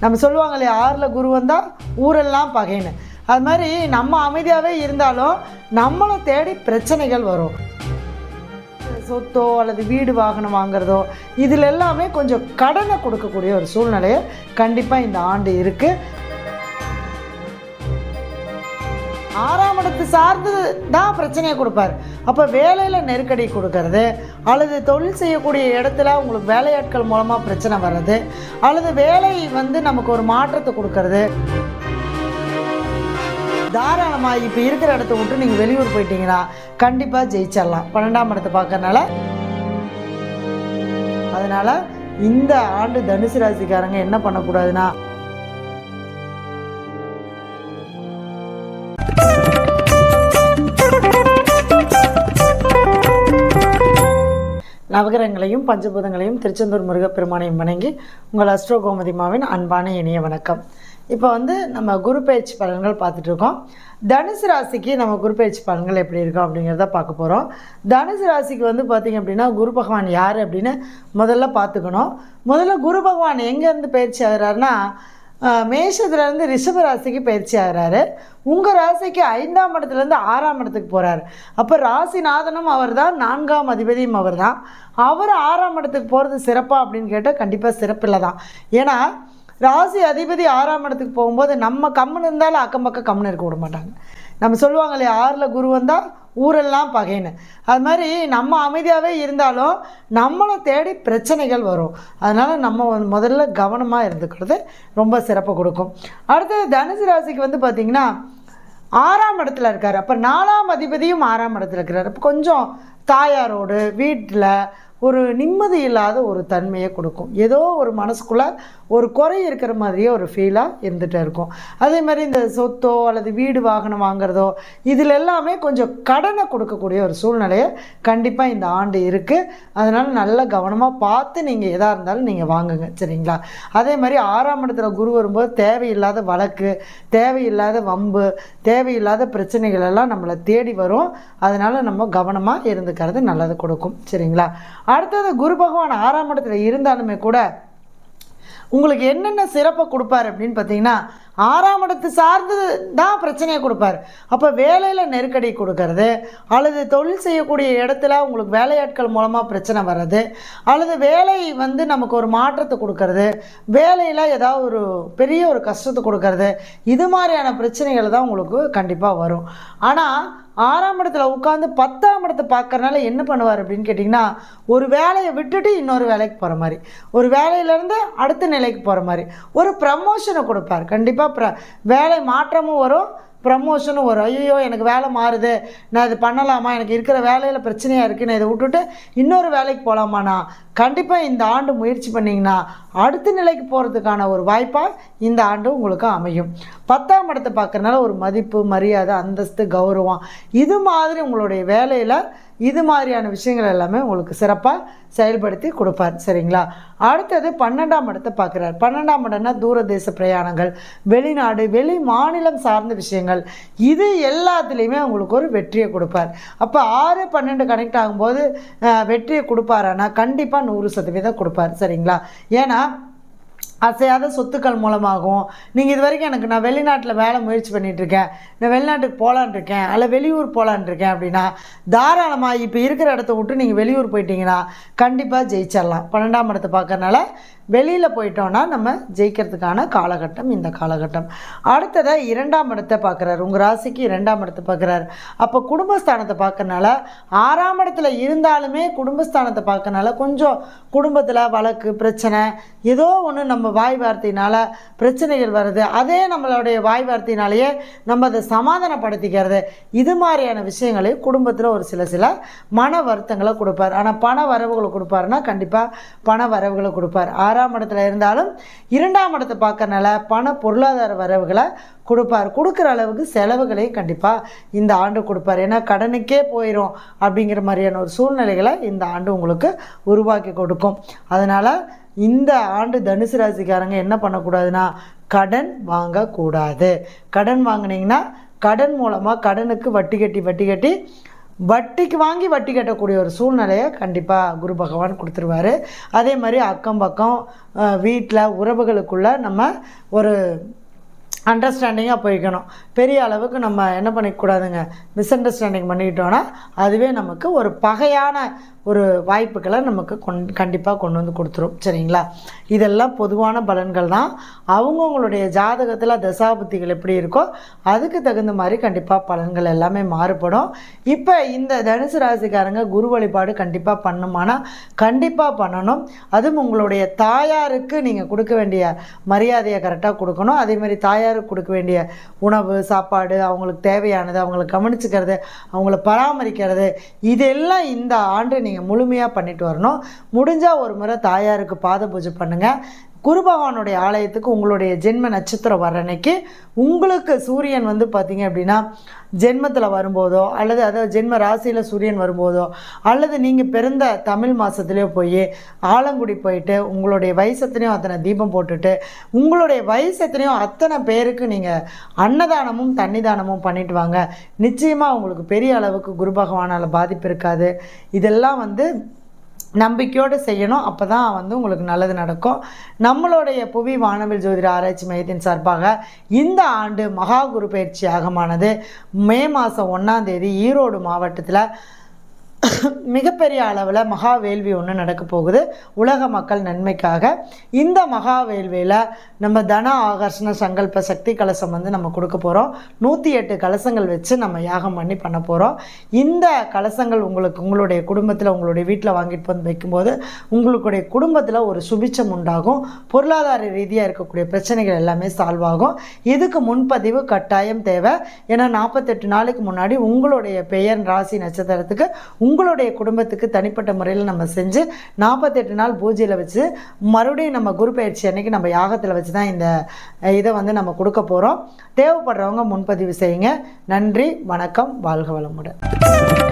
நம்ம சொல்லுவாங்களே ஆறில் குரு வந்தால் ஊரெல்லாம் பகைன்னு. அது மாதிரி நம்ம அமைதியாகவே இருந்தாலும் நம்மளை தேடி பிரச்சனைகள் வரும். சொத்தோ அல்லது வீடு வாகனம் வாங்குறதோ இதில் எல்லாமே கொஞ்சம் கடனை கொடுக்கக்கூடிய ஒரு சூழ்நிலையை கண்டிப்பாக இந்த ஆண்டு இருக்குது ஆறாம் இடத்து சார்ந்து தான் பிரச்சனையை கொடுப்பார். அப்போ வேலையில் நெருக்கடி கொடுக்கறது அல்லது தொழில் செய்யக்கூடிய இடத்துல உங்களுக்கு வேலையாட்கள் மூலமாக பிரச்சனை வர்றது அல்லது வேலை வந்து நமக்கு ஒரு மாற்றத்தை கொடுக்கறது. தாராளமாக இப்போ இருக்கிற இடத்த விட்டு நீங்கள் வெளியூர் போயிட்டீங்கன்னா கண்டிப்பாக ஜெயிச்சிடலாம். பன்னெண்டாம் இடத்தை பார்க்கறனால அதனால் இந்த ஆண்டு தனுசு ராசிக்காரங்க என்ன பண்ணக்கூடாதுன்னா நவகிரகங்களையும் பஞ்சபூதங்களையும் திருச்செந்தூர் முருகப்பெருமானையும் வணங்கி உங்கள் அஸ்ட்ரோ கோமதிமாவின் அன்பான இனிய வணக்கம். இப்போ வந்து நம்ம குரு பயிற்சி பலன்கள் பார்த்துட்டு இருக்கோம். தனுசு ராசிக்கு நம்ம குரு பயிற்சி பலன்கள் எப்படி இருக்கும் அப்படிங்கிறத பார்க்க போகிறோம் தனுசு ராசிக்கு வந்து பார்த்திங்க அப்படின்னா குரு பகவான் யார் அப்படின்னு முதல்ல பார்த்துக்கணும். முதல்ல குரு பகவான் எங்கேருந்து பயிற்சி ஆகிறாருன்னா மேஷத்துலேருந்து ரிஷப ராசிக்கு பயிற்சி ஆகிறாரு. உங்கள் ராசிக்கு ஐந்தாம் இடத்துலேருந்து ஆறாம் இடத்துக்கு போகிறாரு அப்போ ராசிநாதனும் அவர் தான் நான்காம் அதிபதியும் அவர் தான் அவர் ஆறாம் இடத்துக்கு போகிறது சிறப்பாக அப்படின்னு கேட்டால் கண்டிப்பாக சிறப்பில்லை தான் ஏன்னா ராசி அதிபதி ஆறாம் இடத்துக்கு போகும்போது நம்ம கம்முன்னு இருந்தாலும் அக்கம் பக்கம் கம்முன்னு இருக்க விட மாட்டாங்க. நம்ம சொல்லுவாங்களே ஆறில் குரு வந்தால் ஊரெல்லாம் பகைன்னு. அது மாதிரி நம்ம அமைதியாகவே இருந்தாலும் நம்மளை தேடி பிரச்சனைகள் வரும். அதனால் நம்ம வந்து முதல்ல கவனமாக இருந்துக்கிறது ரொம்ப சிறப்பு கொடுக்கும். அடுத்தது தனுசு ராசிக்கு வந்து பார்த்திங்கன்னா ஆறாம் இடத்துல இருக்கார். அப்போ நாலாம் அதிபதியும் ஆறாம் இடத்துல இருக்கிறார். அப்போ கொஞ்சம் தாயாரோடு வீட்டில் ஒரு நிம்மதி இல்லாத ஒரு தன்மையை கொடுக்கும். ஏதோ ஒரு மனசுக்குள்ளே ஒரு குறை இருக்கிற மாதிரியே ஒரு ஃபீலாக இருந்துகிட்டே இருக்கும். அதே மாதிரி இந்த சொத்தோ அல்லது வீடு வாகனம் வாங்குறதோ இதில் எல்லாமே கொஞ்சம் கடனை கொடுக்கக்கூடிய ஒரு சூழ்நிலையை கண்டிப்பாக இந்த ஆண்டு இருக்குது அதனால் நல்ல கவனமாக பார்த்து நீங்கள் எதாக இருந்தாலும் நீங்கள் வாங்குங்க. சரிங்களா? அதே மாதிரி ஆறாம் இடத்துல குரு வரும்போது தேவையில்லாத வழக்கு தேவையில்லாத வம்பு தேவையில்லாத பிரச்சனைகள் எல்லாம் நம்மளை தேடி வரும். அதனால் நம்ம கவனமாக இருந்துக்கிறது நல்லது கொடுக்கும். சரிங்களா? அடுத்தது குரு பகவான் ஆறாம் இடத்துல இருந்தாலுமே கூட உங்களுக்கு என்னென்ன சிறப்பை கொடுப்பார் அப்படின்னு பார்த்தீங்கன்னா ஆறாம் இடத்து சார்ந்து தான் பிரச்சனையை கொடுப்பார். அப்போ வேலையில் நெருக்கடி கொடுக்கறது அல்லது தொழில் செய்யக்கூடிய இடத்துல உங்களுக்கு வேலையாட்கள் மூலமாக பிரச்சனை வர்றது அல்லது வேலை வந்து நமக்கு ஒரு மாற்றத்தை கொடுக்கறது வேலையில் ஏதாவது ஒரு பெரிய ஒரு கஷ்டத்தை கொடுக்கறது இது மாதிரியான பிரச்சனைகள் தான் உங்களுக்கு கண்டிப்பாக வரும். ஆனால் ஆறாம் இடத்துல உட்காந்து பத்தாம் இடத்தை பார்க்கறனால என்ன பண்ணுவார் அப்படின்னு கேட்டிங்கன்னா ஒரு வேலையை விட்டுட்டு இன்னொரு வேலைக்கு போகிற மாதிரி ஒரு வேலையிலேருந்து அடுத்த நிலைக்கு போகிற மாதிரி ஒரு ப்ரமோஷனை கொடுப்பார். கண்டிப்பாக ப்ர வேலை மாற்றமும் வரும் ப்ரமோஷனும் வரும். ஐயோ எனக்கு வேலை மாறுது. நான் இது பண்ணலாமா? எனக்கு இருக்கிற வேலையில் பிரச்சனையாக இருக்குது நான் இதை விட்டுட்டு இன்னொரு வேலைக்கு போகலாமாண்ணா கண்டிப்பாக இந்த ஆண்டு முயற்சி பண்ணிங்கன்னா அடுத்த நிலைக்கு போகிறதுக்கான ஒரு வாய்ப்பாக இந்த ஆண்டு உங்களுக்கு அமையும். பத்தாம் இடத்தை பார்க்குறனால ஒரு மதிப்பு மரியாதை அந்தஸ்து கௌரவம் இது மாதிரி உங்களுடைய வேலையில் இது மாதிரியான விஷயங்கள் எல்லாமே உங்களுக்கு சிறப்பாக செயல்படுத்தி கொடுப்பார். சரிங்களா? அடுத்தது பன்னெண்டாம் இடத்தை பார்க்குறார். பன்னெண்டாம் இடம்னா தூரதேச பிரயாணங்கள் வெளிநாடு வெளி மாநிலம் சார்ந்த விஷயங்கள். இது எல்லாத்துலேயுமே உங்களுக்கு ஒரு வெற்றியை கொடுப்பார். அப்போ ஆறு பன்னெண்டு கனெக்ட் ஆகும்போது வெற்றியை கொடுப்பாரானா? கண்டிப்பாக நூறு சதவீதம் கொடுப்பார். சரிங்களா? ஏன்னா அசையாத சொத்துக்கள் மூலமாகவும் நீங்கள் இது வரைக்கும் எனக்கு நான் வெளிநாட்டில் வேலை முயற்சி பண்ணிகிட்ருக்கேன் நான் வெளிநாட்டுக்கு போகலான்ட்ருக்கேன் அல்ல வெளியூர் போகலான்ட்ருக்கேன் அப்படின்னா தாராளமாக இப்போ இருக்கிற இடத்த விட்டு நீங்கள் வெளியூர் போயிட்டீங்கன்னா கண்டிப்பாக ஜெயிச்சிடலாம். பன்னெண்டாம் இடத்தை பார்க்கறனால வெளியில் போயிட்டோன்னா நம்ம ஜெயிக்கிறதுக்கான காலகட்டம் இந்த காலகட்டம். அடுத்ததாக இரண்டாம் இடத்தை பார்க்குறாரு உங்கள் ராசிக்கு இரண்டாம் இடத்தை பார்க்குறாரு அப்போ குடும்பஸ்தானத்தை பார்க்கறனால ஆறாம் இடத்துல இருந்தாலுமே குடும்பஸ்தானத்தை பார்க்கறனால கொஞ்சம் குடும்பத்தில் வழக்கு பிரச்சனை ஏதோ ஒன்று நம்ம வாய் வார்த்தையினால் பிரச்சனைகள் வருது அதே நம்மளுடைய வாய் வார்த்தையினாலேயே நம்ம அதை சமாதானப்படுத்திக்கிறது. இது மாதிரியான விஷயங்களை குடும்பத்தில் ஒரு சில சில மன வருத்தங்களை கொடுப்பார். ஆனால் பண வரவுகளை கொடுப்பாருன்னா கண்டிப்பாக பண வரவுகளை கொடுப்பார். ஆறாம் இடத்துல இருந்தாலும் இரண்டாம் இடத்தை பார்க்கறனால பண பொருளாதார வரவுகளை கொடுப்பார். கொடுக்குற அளவுக்கு செலவுகளையும் கண்டிப்பாக இந்த ஆண்டு கொடுப்பார். ஏன்னா கடனுக்கே போயிடும் அப்படிங்கிற மாதிரியான ஒரு சூழ்நிலைகளை இந்த ஆண்டு உங்களுக்கு உருவாக்கி கொடுக்கும். அதனால் இந்த ஆண்டு தனுசு ராசிக்காரங்க என்ன பண்ணக்கூடாதுன்னா கடன் வாங்கக்கூடாது. கடன் வாங்குனீங்கன்னா கடன் மூலமாக கடனுக்கு வட்டி கட்டி வட்டி கட்டி வட்டிக்கு வாங்கி வட்டி கட்டக்கூடிய ஒரு சூழ்நிலையை கண்டிப்பாக குரு பகவான் கொடுத்துருவாரு. அதே மாதிரி அக்கம் பக்கம் வீட்டில் உறவுகளுக்குள்ள நம்ம ஒரு அண்டர்ஸ்டாண்டிங்காக போய்க்கணும். பெரிய அளவுக்கு நம்ம என்ன பண்ணிக்கூடாதுங்க மிஸ் அண்டர்ஸ்டாண்டிங் பண்ணிக்கிட்டோன்னா அதுவே நமக்கு ஒரு பகையான ஒரு வாய்ப்புகளை நமக்கு கொண் கண்டிப்பாக கொண்டு வந்து கொடுத்துரும். சரிங்களா? இதெல்லாம் பொதுவான பலன்கள் தான். அவங்கவுங்களுடைய ஜாதகத்தில் தசாபுத்திகள் எப்படி இருக்கோ அதுக்கு தகுந்த மாதிரி கண்டிப்பாக பலன்கள் எல்லாமே மாறுபடும். இப்போ இந்த தனுசு ராசிக்காரங்க குரு வழிபாடு கண்டிப்பாக பண்ணுமானா கண்டிப்பாக பண்ணணும். அதுவும் உங்களுடைய தாயாருக்கு நீங்கள் கொடுக்க வேண்டிய மரியாதையை கரெக்டாக கொடுக்கணும். அதே மாதிரி தாயாருக்கு கொடுக்க வேண்டிய உணவு சாப்பாடு அவங்களுக்கு தேவையானது அவங்கள கவனிச்சுக்கிறது அவங்கள பராமரிக்கிறது இதெல்லாம் இந்த ஆண்டு நீங்கள் முழுமையாக பண்ணிட்டு வரணும். முடிஞ்சால் ஒரு முறை தாயாருக்கு பாத பூஜை பண்ணுங்கள் குரு பகவானுடைய ஆலயத்துக்கு உங்களுடைய ஜென்ம நட்சத்திரம் வர்ற அன்னைக்கு உங்களுக்கு சூரியன் வந்து பார்த்திங்க அப்படின்னா ஜென்மத்தில் வரும்போதோ அல்லது அதாவது ஜென்ம ராசியில் சூரியன் வரும்போதோ அல்லது நீங்கள் பிறந்த தமிழ் மாதத்துலேயோ போய் ஆலங்குடி போயிட்டு உங்களுடைய வயசத்துலேயும் அத்தனை தீபம் போட்டுட்டு உங்களுடைய வயசத்துலேயும் அத்தனை பேருக்கு நீங்கள் அன்னதானமும் தண்ணிதானமும் பண்ணிட்டு வாங்க. நிச்சயமாக உங்களுக்கு பெரிய அளவுக்கு குரு பகவானால் பாதிப்பு இருக்காது. இதெல்லாம் வந்து நம்பிக்கையோடு செய்யணும். அப்போ தான் வந்து உங்களுக்கு நல்லது நடக்கும். நம்மளுடைய புவி வானவில் ஜோதிட ஆராய்ச்சி மையத்தின் சார்பாக இந்த ஆண்டு மகா குரு பயிற்சி ஆகமானது. மே மாதம் ஒன்றாம் தேதி ஈரோடு மாவட்டத்தில் மிகப்பெரிய அளவில் மகா வேள்வி ஒன்று நடக்க போகுது. உலக மக்கள் நன்மைக்காக. இந்த மகா வேள்வியில் நம்ம தன ஆகர்ஷண சங்கல்ப சக்தி கலசம் வந்து நம்ம கொடுக்க போகிறோம் நூற்றி எட்டு கலசங்கள் வச்சு நம்ம யாகம் பண்ணி பண்ண போகிறோம் இந்த கலசங்கள் உங்களுக்கு உங்களுடைய குடும்பத்தில் உங்களுடைய வீட்டில் வாங்கிட்டு வந்து வைக்கும்போது உங்களுடைய குடும்பத்தில் ஒரு சுபிச்சம் உண்டாகும். பொருளாதார ரீதியாக இருக்கக்கூடிய பிரச்சனைகள் எல்லாமே சால்வ் ஆகும். இதுக்கு முன்பதிவு கட்டாயம் தேவை. ஏன்னா நாற்பத்தெட்டு நாளைக்கு முன்னாடி உங்களுடைய பெயர் ராசி நட்சத்திரத்துக்கு உங்கள் உங்களுடைய குடும்பத்துக்கு தனிப்பட்ட முறையில் நம்ம செஞ்சு நாற்பத்தெட்டு நாள் பூஜையில் வச்சு மறுபடியும் நம்ம குரு பயிற்சி அன்னைக்கு நம்ம யாகத்தில் வச்சு தான் இந்த இதை வந்து நம்ம கொடுக்க போகிறோம் தேவைப்படுறவங்க முன்பதிவு செய்யுங்க. நன்றி வணக்கம் வாழ்க வளமுடன்.